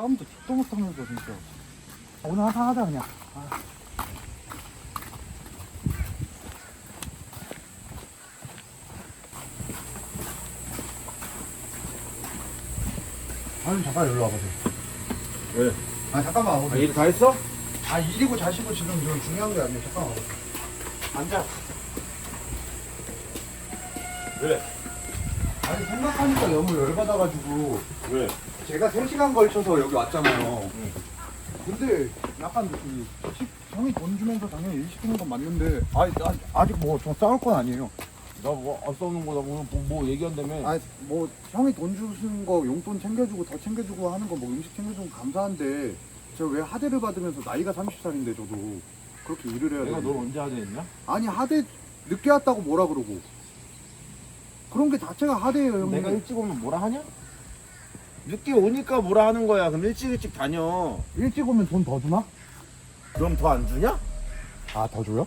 싸움도 듣도 못하면서 진짜 아, 오늘 항상 하자 그냥 아. 아니 잠깐 일로 와보세요 왜? 아 잠깐만 아, 와보세요 일 다 했어? 아 일이고 자시고 지금 좀 중요한 게 아니에요 잠깐만 와보세요 앉아 왜? 아니 생각하니까 너무 열받아가지고 왜? 제가 3시간 걸쳐서 여기 왔잖아요 응. 근데 약간 그 시- 형이 돈 주면서 당연히 일 시키는 건 맞는데 아니, 아니, 아직 뭐 좀 싸울 건 아니에요 나뭐안 싸우는 거다 뭐, 뭐, 뭐 얘기한다며 아니 뭐 형이 돈 주신 거 용돈 챙겨주고 더 챙겨주고 하는 거 뭐 음식 챙겨주고 감사한데 제가 왜 하대를 받으면서 나이가 30살인데 저도 그렇게 일을 해야 내가 널 언제 하대했냐? 아니 하대 늦게 왔다고 뭐라 그러고 그런 게 자체가 하대예요 형님 내가 일찍 오면 뭐라 하냐? 늦게 오니까 뭐라 하는 거야 그럼 일찍 일찍 다녀 일찍 오면 돈 더 주나? 그럼 더 안 주냐? 아 더 줘요?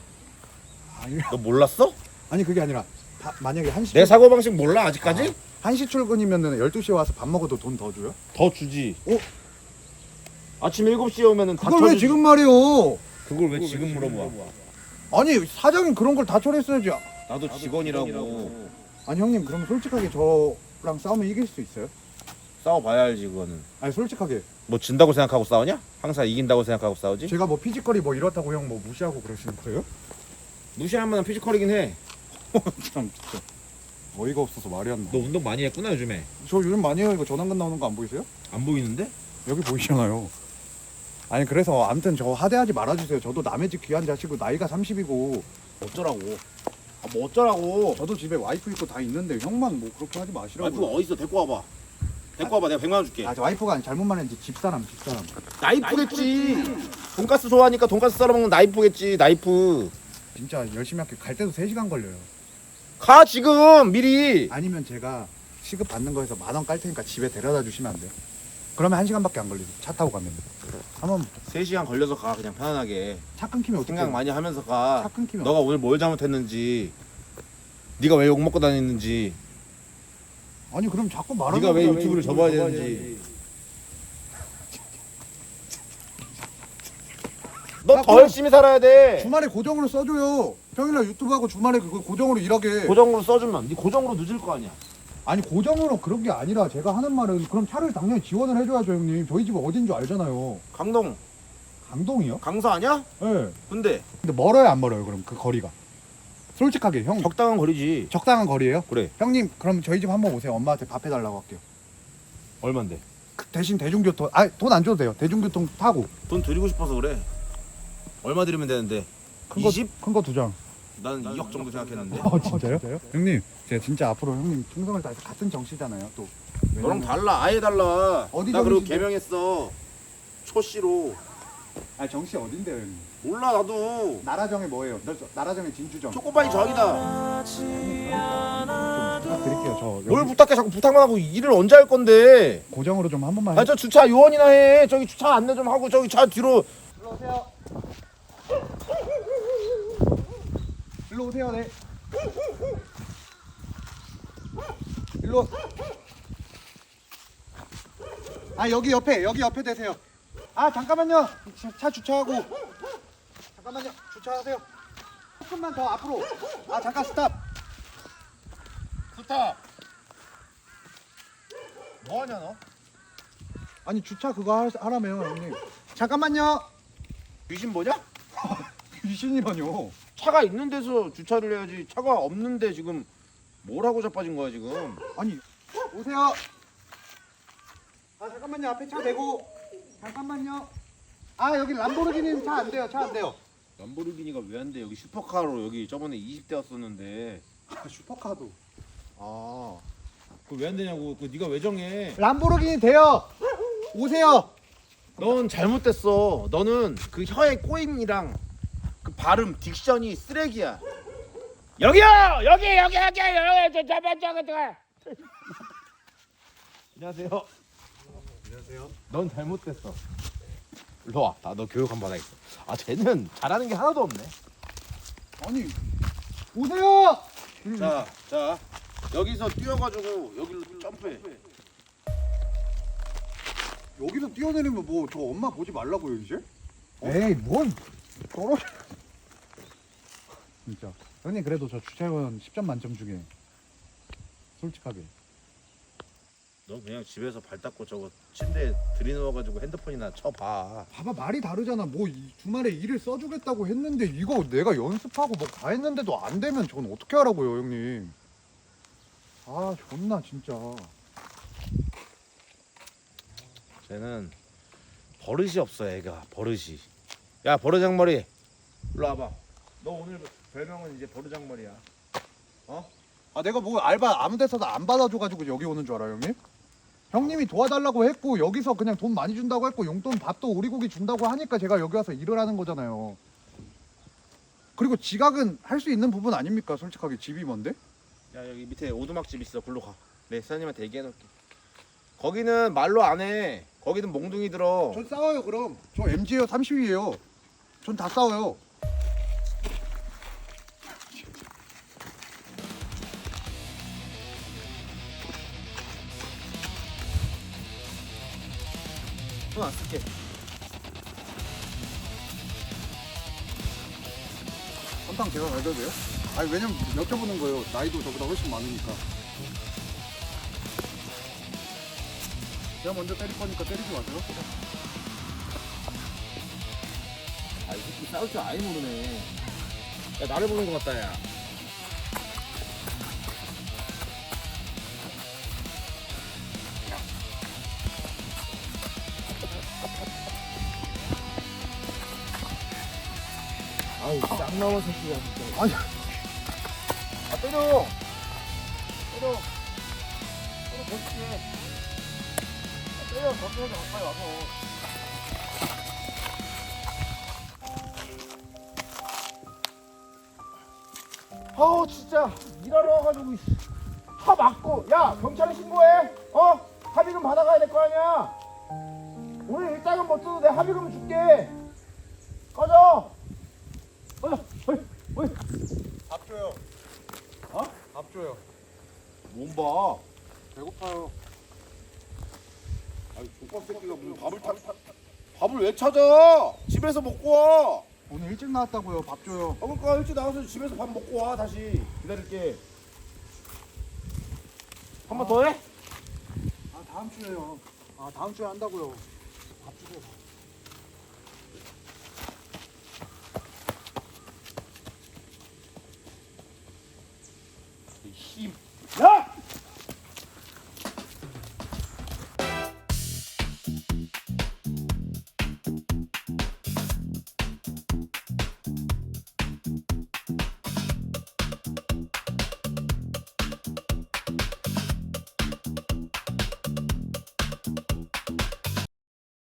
아니 너 몰랐어? 아니 그게 아니라 다- 만약에 1시 내 사고 방식 몰라 아직까지? 1시 출근이면은 12시에 와서 밥 먹어도 돈 더 줘요? 더 주지 어? 아침 7시에 오면은 다 그걸 왜 쳐주지. 지금 말이요? 그걸 왜 지금 물어봐 아니 사장이 그런 걸 다 처리했어야지 나도 직원이라고 아니 형님 그럼 솔직하게 저랑 싸우면 이길 수 있어요? 싸워봐야 알지 그거는 아니 솔직하게 뭐 진다고 생각하고 싸우냐? 항상 이긴다고 생각하고 싸우지? 제가 뭐 피지컬이 뭐 이렇다고 형 뭐 무시하고 그러시는 거예요? 무시하면 피지컬이긴 해너 참 진짜 어이가 없어서 말이 안 나. 운동 많이 했구나 요즘에 저 요즘 많이 해요 이거 전환근 나오는 거 안 보이세요? 안 보이는데? 여기 보이잖아요. 아니 그래서 아무튼 저 하대하지 말아주세요. 저도 남의 집 귀한 자식이고 나이가 30이고 어쩌라고 아, 뭐 어쩌라고 저도 집에 와이프 있고 다 있는데 형만 뭐 그렇게 하지 마시라고. 와이프가 어딨어 데리고 와봐 데리고 와봐 내가 100만 원 줄게 아, 저 와이프가 아니 잘못만 했는지 집사람, 집사람. 나이프겠지 돈가스 좋아하니까 돈가스 썰어 먹는 나이프겠지 나이프 진짜 열심히 할게. 갈 때도 3시간 걸려요. 가 지금 미리 아니면 제가 시급 받는 거에서 만 원 깔 테니까 집에 데려다 주시면 안 돼요? 그러면 1시간밖에 안 걸리죠. 차 타고 가면. 한번 3시간 걸려서 가 그냥 편안하게 차 끊기면 어떻게 생각 많이 하면서 차 가 끊기면 너가 오늘 뭘 잘못했는지 네가 왜 욕먹고 다녔는지 아니 그럼 자꾸 말하는 네가 왜 거야, 유튜브를 접어야 되는지 너 아, 더 열심히 살아야 돼 주말에 고정으로 써줘요. 평일날 유튜브 하고 주말에 그거 고정으로 일하게. 고정으로 써주면 네 고정으로 늦을 거 아니야 아니 고정으로 그런 게 아니라 제가 하는 말은 그럼 차를 당연히 지원을 해줘야죠 형님. 저희 집 어딘 줄 알잖아요. 강동 강동이요? 강서 아니야? 네. 근데 근데 멀어요 안 멀어요 그럼 그 거리가? 솔직하게 형 적당한 거리지 적당한 거리예요? 그래 형님 그럼 저희 집 한번 오세요. 엄마한테 밥 해달라고 할게요. 얼만데 그 대신 대중교통 아 돈 안 줘도 돼요. 대중교통 타고 돈 드리고 싶어서 그래 얼마 드리면 되는데 큰거 20? 큰거 두 장. 난 2억 정도 생각했는데 어 진짜요? 형님 제가 진짜 앞으로 형님 충성을 다해서 같은 정씨잖아요 또. 너랑 왜냐면- 달라 아예 달라 어디 나 그리고? 개명했어 초씨로 아 정씨 어딘데요 형님? 몰라 나도 나라정에 뭐예요? 나- 나라정에 진주정. 초코바이 저기다 좀 부탁드릴게요. 저뭘 여기 부탁해 자꾸 부탁만 하고 일을 언제 할 건데 고정으로 좀 한 번만. 아 저 주차 요원이나 해 저기 주차 안내 좀 하고 저기 차 뒤로 일로 오세요. 일로 오세요, 네. 일로. 아 여기 옆에 여기 옆에 대세요. 아 잠깐만요. 차, 차 주차하고. 잠깐만요. 주차하세요. 조금만 더 앞으로. 아 잠깐 스탑. 스탑 뭐하냐 너? 아니 주차 그거 하, 하라며요 형님. 잠깐만요. 귀신 뭐냐? 귀신이라뇨. 차가 있는 데서 주차를 해야지 차가 없는데 지금 뭘 하고 자빠진 거야 지금 아니 오세요. 아 잠깐만요 앞에 차 대고 잠깐만요. 아 여기 람보르기니는 차 안 돼요 차 안 돼요. 람보르기니가 왜 안 돼 여기 슈퍼카로 여기 저번에 20대 왔었는데 아, 슈퍼카도. 아 그거 왜안 되냐고 그 네가 왜 정해 람보르기니 돼요. 오세요. 넌 잘못됐어 너는 그 혀의 꼬임이랑 그 발음 딕션이 쓰레기야 여기요 여기 여기 여기 여기 저 저저 저거 저거 안녕하세요 안녕하세요. 넌 잘못됐어 일로 와 나 너 교육 한번 하겠어. 아 쟤는 잘하는 게 하나도 없네. 아니 오세요. 자, 자 여기서 뛰어가지고 여기로 점프해. 여기서 뛰어내리면 뭐 저 엄마 보지 말라고요 이제? 에이 뭔 떨어져 진짜. 형님 그래도 저 주차원 10점 만점 중에 솔직하게 너 그냥 집에서 발 닦고 저거 침대에 들이누워가지고 핸드폰이나 쳐봐. 봐봐 말이 다르잖아 뭐 이 주말에 일을 써주겠다고 했는데 이거 내가 연습하고 뭐 다 했는데도 안 되면 전 어떻게 하라고요 형님 아 존나 진짜 쟤는 버릇이 없어 애가 버릇이. 야 버르장머리, 일로 와봐. 너 오늘 별명은 이제 버르장머리야. 아 내가 뭐 알바 아무 데서도 안 받아줘가지고 여기 오는 줄 알아요 형님? 형님이 도와달라고 했고 여기서 그냥 돈 많이 준다고 했고 용돈 밥도 오리고기 준다고 하니까 제가 여기 와서 일을 하는 거잖아요 그리고 지각은 할 수 있는 부분 아닙니까 솔직하게 집이 뭔데? 야 여기 밑에 오두막집 있어. 글로 가. 네 사장님한테 얘기해놓을게. 거기는 말로 안 해. 거기는 몽둥이 들어. 전 싸워요 그럼 저 MG예요 30이에요 전 다 싸워요 손 안 쓸게. 선탕 제가 가져도 돼요? 아니 왜냐면 여쭤보는 거예요 나이도 저보다 훨씬 많으니까 제가 먼저 때릴 거니까 때리지 마세요 아, 이 새끼 싸울 줄 아예 모르네. 야, 나를 보는 것 같다, 야. 쌍 나온 새끼가 진짜. 아니. 아, 때려! 때려! 때려, 멋있게. 아, 때려, 던져서 가까이 와서. 아우 진짜 일하러 와가지고 이씨. 차 막고 야 경찰에 신고해 어 합의금 받아가야 될 거 아니야 오늘 일당은 못 줘도 내 합의금 줄게 꺼져 어이 어이 밥 줘요. 어? 밥 줘요. 몸 봐? 배고파요. 아이 족밥 새끼가 무슨 밥을 타, 밥을 왜 찾아? 집에서 먹고 와. 오늘 일찍 나왔다고요. 밥 줘요. 아, 그러니까 일찍 나와서 집에서 밥 먹고 와 다시. 기다릴게. 한 번 더 해? 아 다음 주에요. 아 다음 주에 한다고요. 밥 주세요